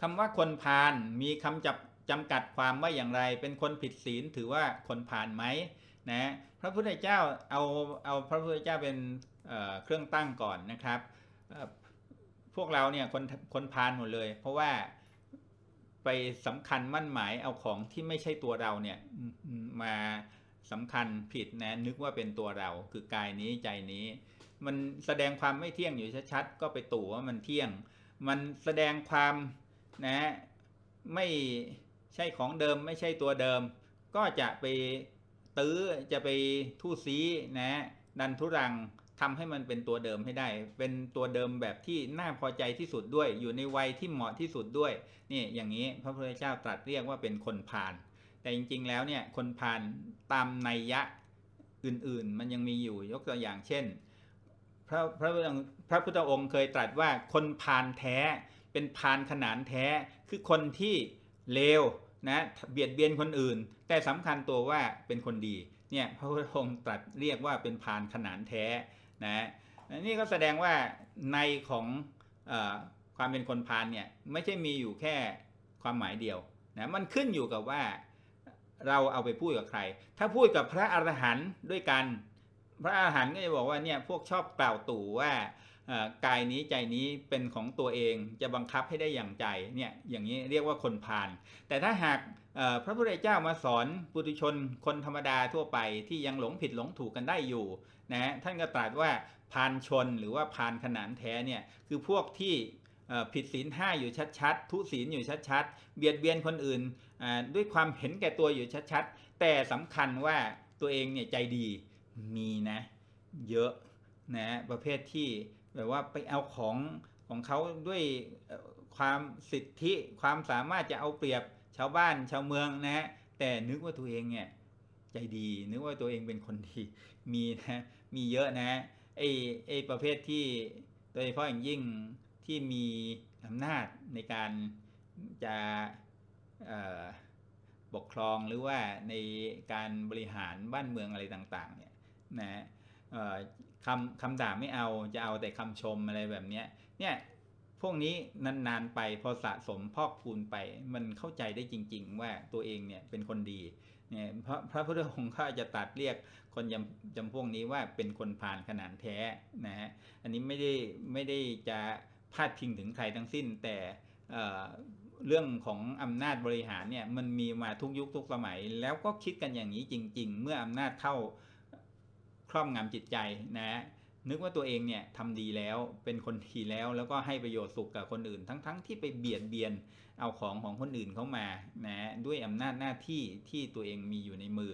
คำว่าคนพาลมีคำจับจำกัดความว่าอย่างไร เป็นคนผิดศีลถือว่าคนพาลไหมนะพระพุทธเจ้าเอาเอาพระพุทธเจ้าเป็นเเครื่องตั้งก่อนนะครับพวกเราเนี่ยคนคนพาลหมดเลย เพราะว่าไปสำคัญมั่นหมายเอาของที่ไม่ใช่ตัวเราเนี่ยมาสำคัญผิดนะนึกว่าเป็นตัวเราคือกายนี้ใจนี้ มันแสดงความไม่เที่ยงอยู่ชัดๆก็ไปตู่ว่ามันเที่ยง มันแสดงความ นะไม่ใช่ของเดิมไม่ใช่ตัวเดิม ก็จะไปตื้อจะไปทู่ซีนะดันทุรังทำให้มันเป็นตัวเดิมให้ได้ เป็นตัวเดิมแบบที่น่าพอใจที่สุดด้วย อยู่ในวัยที่เหมาะที่สุดด้วย นี่อย่างนี้พระพุทธเจ้าตรัสเรียกว่าเป็นคนพาล แต่จริงๆ แล้วเนี่ยคนพาลตามนัยยะอื่นๆ มันยังมีอยู่ ยกตัวอย่างเช่น พระพระพระพุทธองค์เคยตรัสว่าคนพาลแท้ เป็นพาลขนานแท้คือคนที่เลวนะเบียดเบียนคนอื่น แต่สำคัญตัวว่าเป็นคนดีเนี่ยพระพุทธองค์ตรัสเรียกว่าเป็นพาลขนานแท้นะนี่ก็แสดงว่าในของอความเป็นคนพาลเนี่ยไม่ใช่มีอยู่แค่ความหมายเดียวนะมันขึ้นอยู่กับว่าเราเอาไปพูดกับใคร ถ้าพูดกับพระอรหันต์ด้วยกัน พระอรหันต์ก็จะบอกว่าเนี่ยพวกชอบกล่าวตู่ว่า กายนี้ใจนี้เป็นของตัวเองจะบังคับให้ได้อย่างใจเนี่ยอย่างนี้เรียกว่าคนพาลแต่ถ้าหากพระพุทธเจ้ามาสอนปุถุชนคนธรรมดาทั่วไปที่ยังหลงผิดหลงถูกกันได้อยู่นะท่านก็ตรัสว่าพานชนหรือว่าพานขนานแท้เนี่ยคือพวกที่ผิดศีลห้าอยู่ชัดๆ ทุศีลอยู่ชัดๆ เบียดเบียนคนอื่นด้วยความเห็นแก่ตัวอยู่ชัดๆ แต่สำคัญว่าตัวเองเนี่ยใจดีมีนะเยอะนะประเภทที่ แบบว่าไปเอาของของเขาด้วยความสิทธิความสามารถจะเอาเปรียบชาวบ้านชาวเมืองนะฮะแต่นึกว่าตัวเองเนี่ยใจดีนึกว่าตัวเองเป็นคนดีมีนะมีเยอะนะไอไอประเภทที่โดยเฉพาะอย่างยิ่งที่มีอำนาจในการจะปกครองหรือว่าในการบริหารบ้านเมืองอะไรต่างๆเนี่ยนะ คำคำด่าไม่เอาจะเอาแต่คำชมอะไรแบบนี้เนี่ยพวกนี้นานๆไปพอสะสมพอกพูนไป มันเข้าใจได้จริง ๆ ว่าตัวเองเนี่ยเป็นคนดีเนี่ยพระพระพุทธองค์ก็จะตัดเรียกคนจำจำพวกนี้ว่าเป็นคนผ่านขนาดแท้นะฮะอันนี้ไม่ได้ไม่ได้จะพาดพิงถึงใครทั้งสิ้น แต่เรื่องของอำนาจบริหารเนี่ยมันมีมาทุกยุคทุกสมัย แล้วก็คิดกันอย่างนี้จริง ๆ เมื่ออำนาจเข้า ครอบงำจิตใจนะ นึกว่าตัวเองเนี่ยทำดีแล้วเป็นคนดีแล้ว แล้วก็ให้ประโยชน์สุขกับคนอื่น ทั้งๆทที่ไปเบียดเบียนเอาของของคนอื่นเข้ามานะด้วยอำนาจหน้าที่ที่ตัวเองมีอยู่ในมือ